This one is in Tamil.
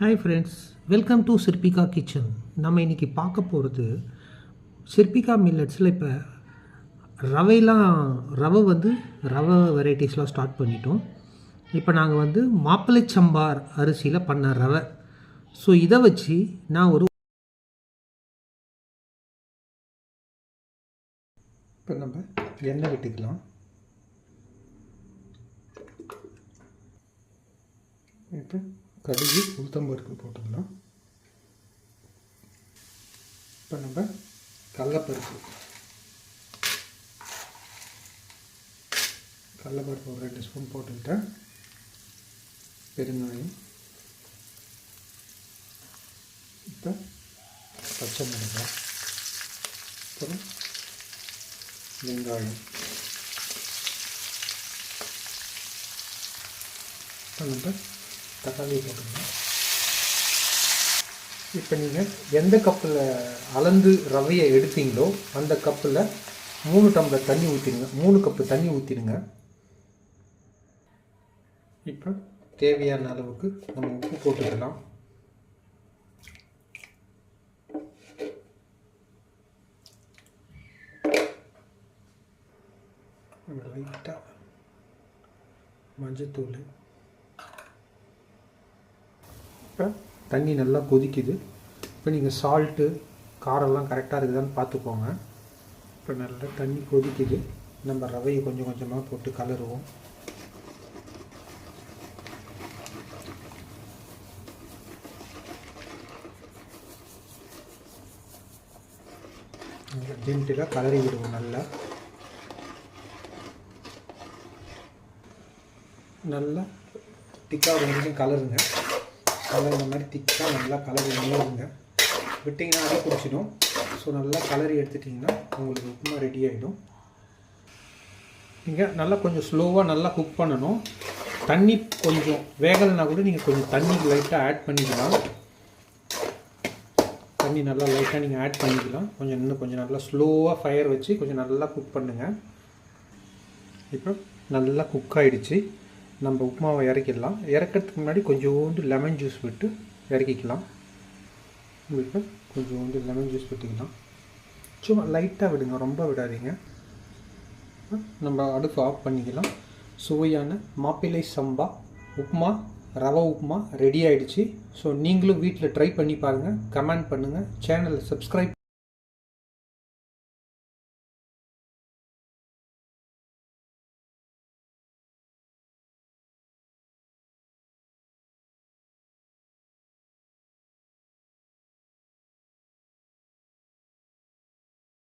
Hi friends welcome to Sirpika kitchen நம்ம இன்றைக்கி பார்க்க போகிறது சிற்பிகா மில்லட்ஸில் இப்போ ரவைலாம் ரவை வந்து ரவை வெரைட்டிஸ்லாம் ஸ்டார்ட் பண்ணிட்டோம். இப்போ நாங்கள் வந்து மாப்பிள்ளை சம்பார் அரிசியில் பண்ண ரவை. ஸோ இதை வச்சு நான் ஒரு இப்போ நம்ம எண்ணெய் விட்டுக்கலாம். இப்போ கடுகு உளுத்தம்பருப்பு போட்டுக்கலாம் இப்போ நம்ம கடலப்பருப்பு. கடலப்பருப்பு ஒரு ரெண்டு ஸ்பூன் போட்டுக்கிட்டேன். பெருங்காயம். இப்போ பச்சை மிளகாய் அப்புறம் வெங்காயம். இப்போ நம்ம தக்காளி போட்டுக்கணும் இப்போ நீங்கள் எந்த கப்பில் அளந்து ரவையை எடுத்தீங்களோ அந்த கப்பில் மூணு டம்ளர் தண்ணி ஊற்றிடுங்க மூணு கப்பு தண்ணி ஊற்றிடுங்க இப்போ தேவையான அளவுக்கு நம்ம உப்பு போட்டுக்கலாம். லைட்டாக மஞ்சத்தூள் இப்போ தண்ணி நல்லா கொதிக்குது. இப்போ நீங்கள் சால்ட்டு காரம்லாம் கரெக்டாக இருக்குதான்னு பார்த்துக்கோங்க இப்போ நல்லா தண்ணி கொதிக்குது. நம்ம ரவையை கொஞ்சம் கொஞ்சமாக போட்டு கலருவோம். ஜென்டிலாக கலரி விடுவோம் நல்லா. நல்லா திக்காக வரைக்கும் கலருங்க. கலர் இந்த மாதிரி திக்காக நல்லா கலரி நிலவுங்க விட்டிங்கன்னா அடி பிடிச்சிடும். ஸோ நல்லா கலரி எடுத்துட்டிங்கன்னா உங்களுக்கு உப்புமா ரெடி ஆகிடும் நீங்கள் நல்லா கொஞ்சம் ஸ்லோவாக நல்லா குக் பண்ணணும். தண்ணி கொஞ்சம் வேகலைனா கூட நீங்கள் கொஞ்சம் தண்ணி லைட்டாக ஆட் பண்ணிக்கலாம். தண்ணி நல்லா லைட்டாக நீங்கள் ஆட் பண்ணிக்கலாம். கொஞ்சம் இன்னும் கொஞ்சம் நல்லா ஸ்லோவாக ஃபயர் வச்சு கொஞ்சம் நல்லா குக் பண்ணுங்கள் இப்போ நல்லா குக் ஆகிடுச்சு நம்ம உப்புமாவை இறக்கிடலாம். இறக்கிறதுக்கு முன்னாடி கொஞ்சோண்டு லெமன் ஜூஸ் விட்டு இறக்கிக்கலாம். உங்களுக்கு கொஞ்சோண்டு லெமன் ஜூஸ் விட்டுக்கலாம். சும்மா லைட்டாக விடுங்க ரொம்ப விடாதீங்க. நம்ம அடுப்பு ஆஃப் பண்ணிக்கலாம். சுவையான மாப்பிள்ளை சம்பா உப்புமா ரவா உப்புமா ரெடி ஆகிடுச்சு ஸோ நீங்களும் வீட்டில் ட்ரை பண்ணி பாருங்கள் கமெண்ட் பண்ணுங்கள் சேனலை சப்ஸ்கிரைப்